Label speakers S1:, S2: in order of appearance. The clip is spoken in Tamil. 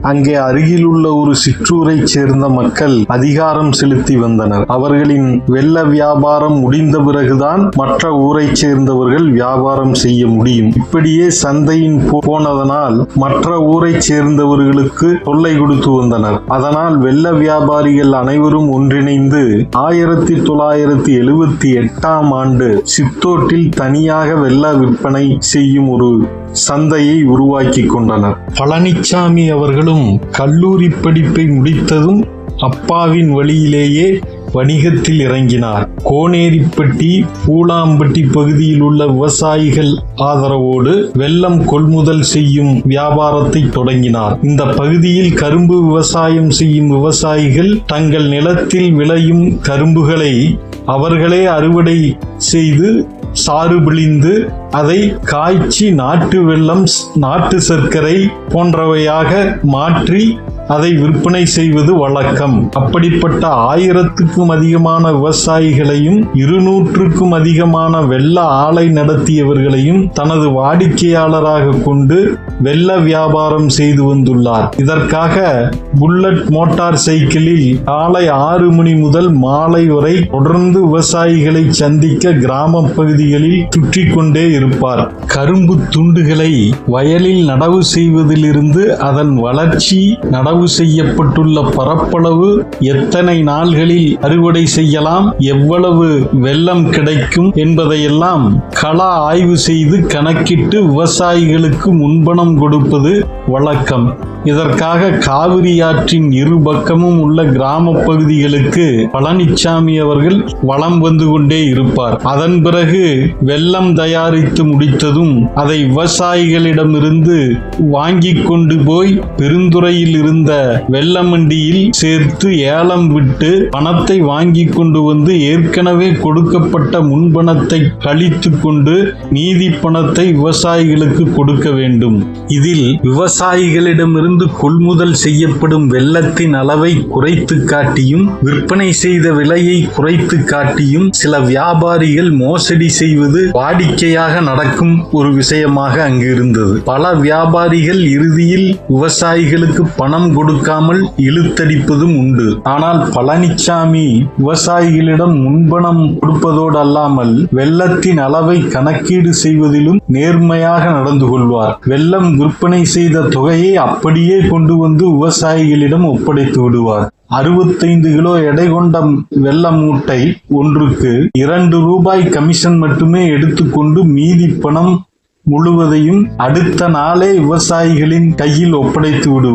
S1: அங்கே அருகிலுள்ள ஒரு சிற்றூரைச் சேர்ந்த மக்கள் அதிகாரம் செலுத்தி வந்தனர். அவர்களின் வெள்ள வியாபாரம் முடிந்த பிறகுதான் மற்ற ஊரைச் சேர்ந்தவர்கள் வியாபாரம் செய்ய முடியும். இப்படியே சந்தையின் போனதனால் மற்ற ஊரைச் சேர்ந்தவர்களுக்கு தொல்லை கொடுத்து வந்தனர். அதனால் வெள்ள வியாபாரிகள் அனைவரும் ஒன்றிணைந்து ஆயிரத்தி தொள்ளாயிரத்தி எழுபத்தி எட்டாம் ஆண்டு சித்தோட்டில் தனியாக வெள்ள விற்பனை செய்யும் ஒரு சந்தையை உருவாக்கி கொண்டனர். பழனிச்சாமி அவர்களும் கல்லூரி படிப்பை முடித்ததும் அப்பாவின் வழியிலேயே வணிகத்தில் இறங்கினார். கோனேரிப்பட்டி பூலாம்பட்டி பகுதியில் உள்ள விவசாயிகள் ஆதரவோடு வெள்ளம் கொள்முதல் செய்யும் வியாபாரத்தை தொடங்கினார். இந்த பகுதியில் கரும்பு விவசாயம் செய்யும் விவசாயிகள் தங்கள் நிலத்தில் விளையும் கரும்புகளை அவர்களே அறுவடை செய்து சாறு பிழிந்து அதை காய்ச்சி நாட்டு வெள்ளம் நாட்டு சர்க்கரை போன்றவையாக மாற்றி அதை விற்பனை செய்வது வழக்கம். அப்படிப்பட்ட ஆயிரத்துக்கும் அதிகமான விவசாயிகளையும் இருநூற்றுக்கும் அதிகமான வெள்ள ஆலை நடத்தியவர்களையும் தனது வாடிக்கையாளராக கொண்டு வெள்ள வியாபாரம் செய்து வந்துள்ளார். இதற்காக புல்லட் மோட்டார் சைக்கிளில் காலை ஆறு மணி முதல் மாலை வரை தொடர்ந்து விவசாயிகளை சந்திக்க கிராம பகுதிகளில் சுற்றி கொண்டே இருப்பார். கரும்பு துண்டுகளை வயலில் நடவு செய்வதிலிருந்து அதன் வளர்ச்சி நடவு செய்யப்பட்டுள்ள பரப்பளவு எத்தனை நாள்களில் அறுவடை செய்யலாம்? எவ்வளவு வெள்ளம் கிடைக்கும் என்பதையெல்லாம் கள ஆய்வு செய்து கணக்கிட்டு விவசாயிகளுக்கு முன்பணம் கொடுப்பது வழக்கம். இதற்காக காவிரி ஆற்றின் இரு பக்கமும் உள்ள கிராம பகுதிகளுக்கு பழனிச்சாமி அவர்கள் வலம் வந்து கொண்டே இருப்பார். அதன் பிறகு வெள்ளம் தயாரித்து முடித்ததும் அதை விவசாயிகளிடமிருந்து வாங்கி கொண்டு போய் பெருந்துறையில் இருந்த வெள்ளமண்டியில் சேர்த்து ஏலம் விட்டு பணத்தை வாங்கி கொண்டு வந்து ஏற்கனவே கொடுக்கப்பட்ட முன்பணத்தை கழித்து கொண்டு நீதி பணத்தை விவசாயிகளுக்கு கொடுக்க வேண்டும். இதில் விவசாயிகளிடமிருந்து கொள்முதல் செய்யப்படும் வெள்ளத்தின் அளவை குறைத்து காட்டியும் விற்பனை செய்த விலையை குறைத்து காட்டியும் சில வியாபாரிகள் மோசடி செய்வது வாடிக்கையாக நடக்கும் ஒரு விஷயமாக அங்கு இருந்தது. பல வியாபாரிகள் இறுதியில் விவசாயிகளுக்கு பணம் கொடுக்காமல் இழுத்தடிப்பதும் உண்டு. ஆனால் பழனிச்சாமி விவசாயிகளிடம் முன்பணம் கொடுப்பதோடு அல்லாமல் வெள்ளத்தின் அளவை கணக்கீடு செய்வதிலும் நேர்மையாக நடந்து கொள்வார். வெள்ளம் விற்பனை செய்த தொகையை அப்படியே கொண்டு வந்து விவசாயிகளிடம் ஒப்படைத்து விடுவார். அறுபத்தைந்து கிலோ எடை கொண்ட வெள்ள மூட்டை ஒன்றுக்கு இரண்டு ரூபாய் கமிஷன் மட்டுமே எடுத்துக்கொண்டு மீதி பணம் முழுவதையும் அடுத்த நாளே விவசாயிகளின் கையில் ஒப்படைத்து விடுவார்.